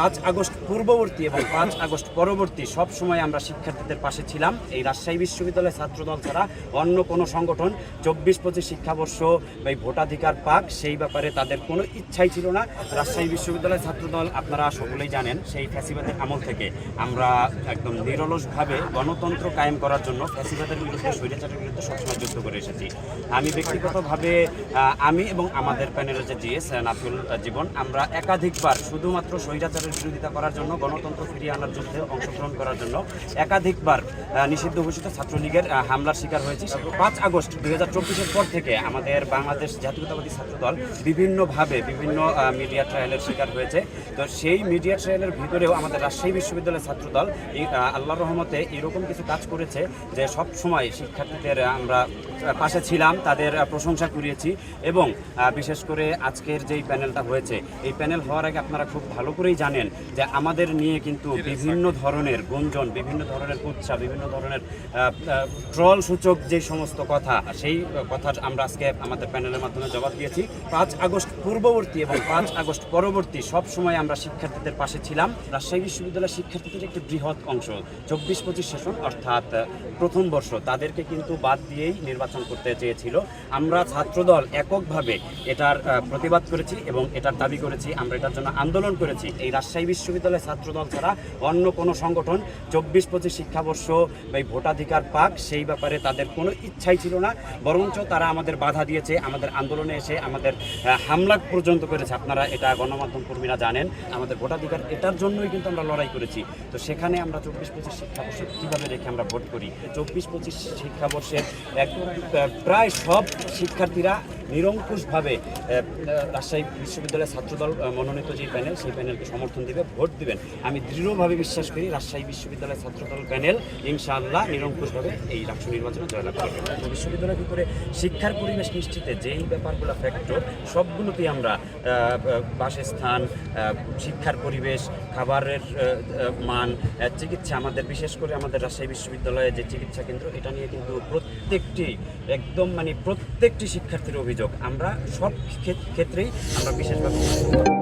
পাঁচ আগস্ট পূর্ববর্তী এবং পাঁচ আগস্ট পরবর্তী সব সময় আমরা শিক্ষার্থীদের পাশে ছিলাম। এই রাজশাহী বিশ্ববিদ্যালয়ের ছাত্রদল ছাড়া অন্য কোনো সংগঠন চব্বিশ পঁচিশ শিক্ষাবর্ষ বা ভোটাধিকার পাক সেই ব্যাপারে তাদের কোনো ইচ্ছাই ছিল না। রাজশাহী বিশ্ববিদ্যালয়ের ছাত্রদল আপনারা সকলেই জানেন সেই ফ্যাসিবাদের আমল থেকে। আমরা একদম নিরলসভাবে গণতন্ত্র কায়েম করার জন্য ফ্যাসিবাদের বিরুদ্ধে, স্বৈরাচারের বিরুদ্ধে সবসময় যুদ্ধ করে এসেছি। আমি ব্যক্তিগতভাবে আমি এবং আমাদের প্যানেলের যে জিএস নাফিউল জীবন, আমরা একাধিকবার শুধুমাত্র স্বৈরাচারের বিরোধিতা করার জন্য গণতন্ত্র ফিরিয়ে আনার যুদ্ধে অংশগ্রহণ করার জন্য একাধিকবার নিষিদ্ধ ঘোষিত ছাত্রলীগের হামলার শিকার হয়েছে পাঁচ আগস্ট দুই হাজার চব্বিশের পর থেকে আমাদের বাংলাদেশ জাতীয়তাবাদী ছাত্রদল বিভিন্নভাবে বিভিন্ন মিডিয়া ট্রায়ালের শিকার হয়েছে। তো সেই মিডিয়া ট্রায়ালের ভিতরেও আমাদের রাজশাহী বিশ্ববিদ্যালয়ের ছাত্রদল এই আহ, আল্লাহর রহমতে এরকম কিছু কাজ করেছে যে সব সময় শিক্ষার্থীদের আমরা পাশে ছিলাম তাদের প্রশংসা করিয়েছি এবং বিশেষ করে আজকের যেই প্যানেলটা হয়েছে এই প্যানেল হওয়ার আগে আপনারা খুব ভালো করেই জানেন যে আমাদের নিয়ে কিন্তু বিভিন্ন ধরনের গুঞ্জন বিভিন্ন ধরনের কুৎসা বিভিন্ন ধরনের ট্রল সূচক যে সমস্ত কথা সেই কথা আমরা আজকে আমাদের প্যানেলের মাধ্যমে জবাব দিয়েছি। পাঁচ আগস্ট পূর্ববর্তী এবং পাঁচ আগস্ট পরবর্তী সব সময় আমরা শিক্ষার্থীদের পাশে ছিলাম। রাজশাহী বিশ্ববিদ্যালয়ের শিক্ষার্থীদের একটি বৃহৎ অংশ। চব্বিশ পঁচিশ সেশন অর্থাৎ প্রথম বর্ষ তাদেরকে কিন্তু বাদ দিয়েই নির্বাচন করতে চেয়েছিল। আমরা ছাত্রদল এককভাবে এটার প্রতিবাদ করেছি এবং এটার দাবি করেছি। আমরা এটার জন্য আন্দোলন করেছি। এই রাজশাহী বিশ্ববিদ্যালয়ের ছাত্রদল ছাড়া অন্য কোনো সংগঠন চব্বিশ পঁচিশ শিক্ষাবর্ষ বা ভোটাধিকার পাক সেই ব্যাপারে তাদের কোনো ইচ্ছাই ছিল না। বরঞ্চ তারা আমাদের বাধা দিয়েছে, আমাদের আন্দোলনে এসে আমাদের হামলা পর্যন্ত করেছে। আপনারা এটা গণমাধ্যম কর্মীরা জানেন, আমাদের ভোটাধিকার এটার জন্যই কিন্তু আমরা লড়াই করেছি। তো সেখানে আমরা চব্বিশ পঁচিশ শিক্ষাবর্ষ কীভাবে রেখে আমরা ভোট করি? চব্বিশ পঁচিশ শিক্ষাবর্ষের এক প্রায় সব শিক্ষার্থীরা নিরঙ্কুশভাবে রাজশাহী বিশ্ববিদ্যালয়ের ছাত্রদল মনোনীত যে প্যানেল, সেই প্যানেলকে সমর্থন দিবে, ভোট দিবেন। আমি দৃঢ়ভাবে বিশ্বাস করি রাজশাহী বিশ্ববিদ্যালয়ের ছাত্রদল প্যানেল ইনশাআল্লাহ নিরঙ্কুশভাবে এই রাষ্ট্র নির্বাচনে জয়লাভ করবে। বিশ্ববিদ্যালয়ের ভিতরে শিক্ষার পরিবেশ নিশ্চিতে, যেই ব্যাপারগুলো ফ্যাক্টর সবগুলোতেই আমরা বাসস্থান শিক্ষার পরিবেশ, খাবারের মান চিকিৎসা, আমাদের বিশেষ করে আমাদের রাজশাহী বিশ্ববিদ্যালয়ে যে চিকিৎসা কেন্দ্র, এটা নিয়ে কিন্তু প্রত্যেকটি একদম মানে প্রত্যেকটি শিক্ষার্থীর অভিযোগ। আমরা সব ক্ষেত- ক্ষেত্রেই আমরা বিশেষভাবে